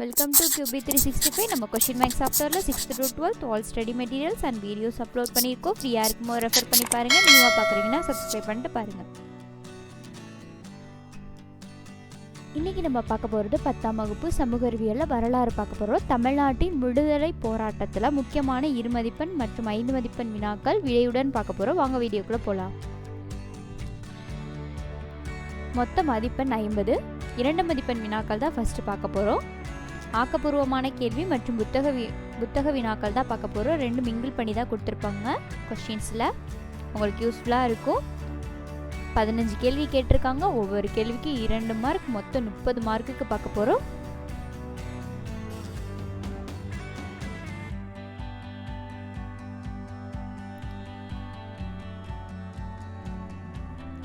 Welcome to QB three sixty five நம்ம question max சாஃப்ட்வேரில் sixth to twelfth all study materials and videos upload பண்ணியிருக்கோம். ஃப்ரீயாக இருக்குமோ refer பண்ணி பாருங்கள் நியூவாக பார்க்குறீங்கன்னா சப்ஸ்கிரைப் பண்ணிட்டு பாருங்கள் இன்றைக்கி நம்ம பார்க்க போகிறது பத்தாம் வகுப்பு சமூக அறிவியலில் வரலாறு பார்க்க போகிறோம் தமிழ்நாட்டின் விடுதலை போராட்டத்தில் முக்கியமான இரு மதிப்பெண் மற்றும் ஐந்து மதிப்பெண் வினாக்கள் விடையுடன் பார்க்க போகிறோம் வாங்க வீடியோக்குள்ளே போகலாம் மொத்த மதிப்பெண் ஐம்பது. இரண்டு மதிப்பெண் வினாக்கள் தான் ஃபஸ்ட்டு பார்க்க போகிறோம் ஆக்கப்பூர்வமான கேள்வி மற்றும் புத்தக வி புத்தக வினாக்கள் தான் பார்க்க போகிறோம் ரெண்டு மிங்கிள் பண்ணி தான் கொடுத்துருப்பாங்க. கொஷின்ஸில் உங்களுக்கு யூஸ்ஃபுல்லாக இருக்கும். பதினஞ்சு கேள்வி கேட்டிருக்காங்க. ஒவ்வொரு கேள்விக்கு இரண்டு மார்க் மொத்தம் முப்பது மார்க்குக்கு பார்க்க போகிறோம்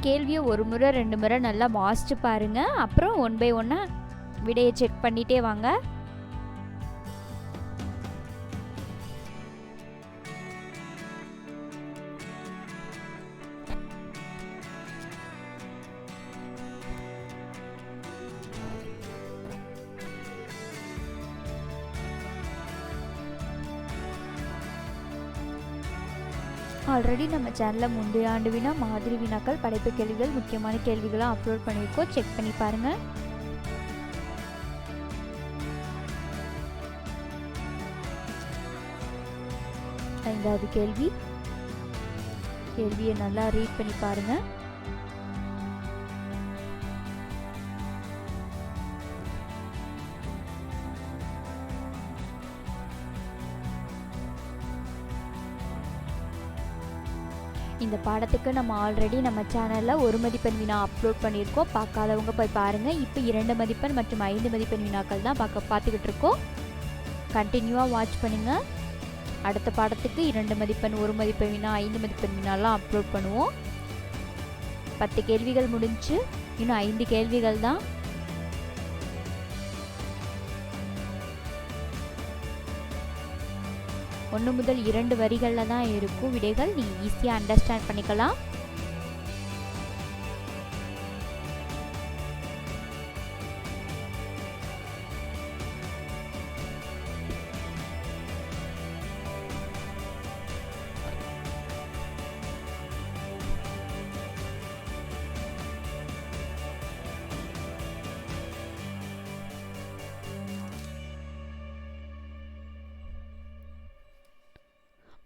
கேள்வியை ஒரு முறை ரெண்டு முறை நல்லா வாசிச்சு பாருங்கள் அப்புறம் ஒன் பை ஒன்னாக விடையை செக் பண்ணிகிட்டே வாங்க. ஆல்ரெடி நம்ம சேனலில் முந்தைய ஆண்டு வினா மாதிரி வினாக்கள் படைப்பு கேள்விகள் முக்கியமான கேள்விகளாக அப்லோட் பண்ணியிருக்கோம். செக் பண்ணி பாருங்கள் ஐந்தாவது கேள்வி. கேள்வியை நல்லா ரீட் பண்ணி பாருங்கள் இந்த பாடத்துக்கு நம்ம ஆல்ரெடி நம்ம சேனலில் ஒரு மதிப்பெண் வினா அப்லோட் பண்ணியிருக்கோம். பார்க்காதவங்க போய் பாருங்கள் இப்போ இரண்டு மதிப்பெண் மற்றும் ஐந்து மதிப்பெண் வினாக்கள் தான் பார்க்க பார்த்துக்கிட்டு இருக்கோம். கண்டினியூவாக வாட்ச் பண்ணுங்கள் அடுத்த பாடத்துக்கு இரண்டு மதிப்பெண் ஒரு மதிப்பெண் வினா ஐந்து மதிப்பெண் வினாலாம் அப்லோட் பண்ணுவோம். பத்து கேள்விகள் முடிஞ்சு இன்னும் ஐந்து கேள்விகள் தான். ஒன்று முதல் இரண்டு வரிகளில் தான் இருக்கும் விடைகள். நீங்கள் ஈஸியாக அண்டர்ஸ்டாண்ட் பண்ணிக்கலாம்.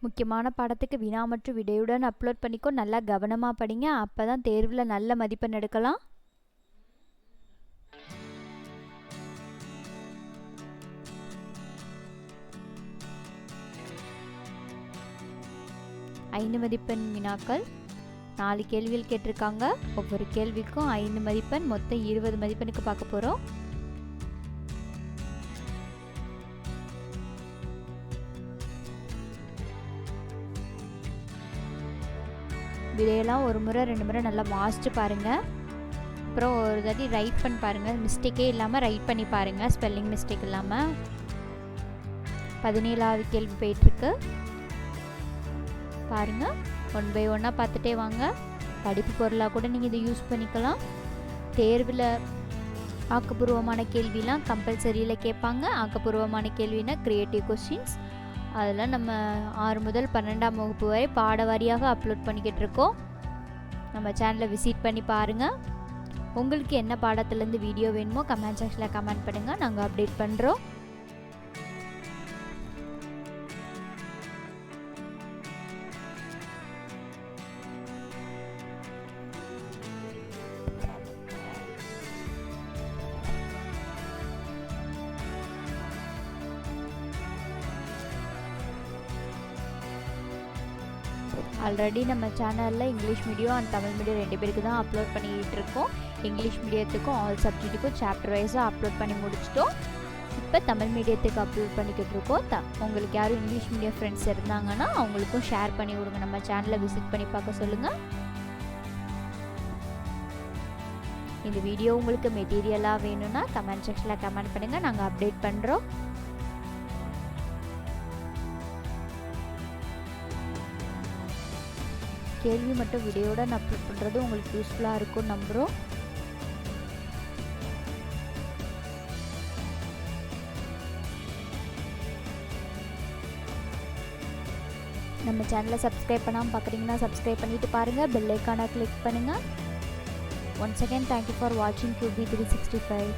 முக்கியமான பாடத்துக்கு வினா மற்றும் விடையுடன் அப்லோட் பண்ணிக்கோ. நல்லா கவனமாக படிங்க. அப்போ தான் தேர்வில் நல்ல மதிப்பெண் எடுக்கலாம். ஐந்து மதிப்பெண் வினாக்கள். நாலு கேள்விகள் கேட்டிருக்காங்க. ஒவ்வொரு கேள்விக்கும் ஐந்து மதிப்பெண். மொத்தம் இருபது மதிப்பெண்ணுக்கு பார்க்க போகிறோம் இதையெல்லாம் ஒரு முறை ரெண்டு முறை நல்லா வாசிச்சு பாருங்கள் அப்புறம் ஒரு தாட்டி ரைட் பண்ணி பாருங்கள் மிஸ்டேக்கே இல்லாமல் ரைட் பண்ணி பாருங்கள் ஸ்பெல்லிங் மிஸ்டேக் இல்லாமல் பதினேழாவது கேள்வி போயிட்டுருக்கு. பாருங்கள் ஒன் பை ஒன்னாக பார்த்துட்டே வாங்க. படிப்பு பொருளாக கூட நீங்கள் இதை யூஸ் பண்ணிக்கலாம். தேர்வில் ஆக்கப்பூர்வமான கேள்விலாம் கம்பல்சரியில் கேட்பாங்க. ஆக்கப்பூர்வமான கேள்வினா க்ரியேட்டிவ் கொஸ்டின்ஸ் அதில் நம்ம ஆறு முதல் பன்னெண்டாம் வகுப்பு வரை பாட வாரியாக அப்லோட் பண்ணிக்கிட்டு இருக்கோம் நம்ம சேனலை விசிட் பண்ணி பாருங்கள் உங்களுக்கு என்ன பாடத்துலேருந்து வீடியோ வேணுமோ கமெண்ட் செக்ஷனில் கமெண்ட் பண்ணுங்கள் நாங்கள் அப்டேட் பண்ணுறோம் ஆல்ரெடி நம்ம சேனலில் English medium and Tamil medium ரெண்டு பேருக்கு தான் அப்லோட் பண்ணிக்கிட்டு இருக்கோம். இங்கிலீஷ் மீடியத்துக்கும் ஆல் சப்ஜெக்ட்டுக்கும் சாப்டர் வைஸாக அப்லோட் பண்ணி முடிச்சிட்டோம். இப்போ தமிழ் மீடியத்துக்கு அப்லோட் பண்ணிக்கிட்டு இருக்கோம். த உங்களுக்கு யாரும் இங்கிலீஷ் மீடியம் ஃப்ரெண்ட்ஸ் இருந்தாங்கன்னா அவங்களுக்கும் ஷேர் பண்ணி விடுங்க. நம்ம சேனலை விசிட் பண்ணி பார்க்க சொல்லுங்கள் இந்த வீடியோ உங்களுக்கு மெட்டீரியலாக வேணும்னா கமெண்ட் செக்ஷனில் கமெண்ட் பண்ணுங்கள் நாங்கள் அப்டேட் பண்ணுறோம் கேள்வி மட்டும் வீடியோட நான் அப்லோட் பண்ணுறது உங்களுக்கு யூஸ்ஃபுல்லாக இருக்கும் நம்புகிறோம் நம்ம சேனலை சப்ஸ்கிரைப் பண்ணாமல் பார்க்குறீங்கன்னா சப்ஸ்கிரைப் பண்ணிவிட்டு பாருங்கள் பெல் ஐக்கானை கிளிக் பண்ணுங்கள் once again thank you for வாட்சிங் கியூபி த்ரீ சிக்ஸ்டி ஃபைவ்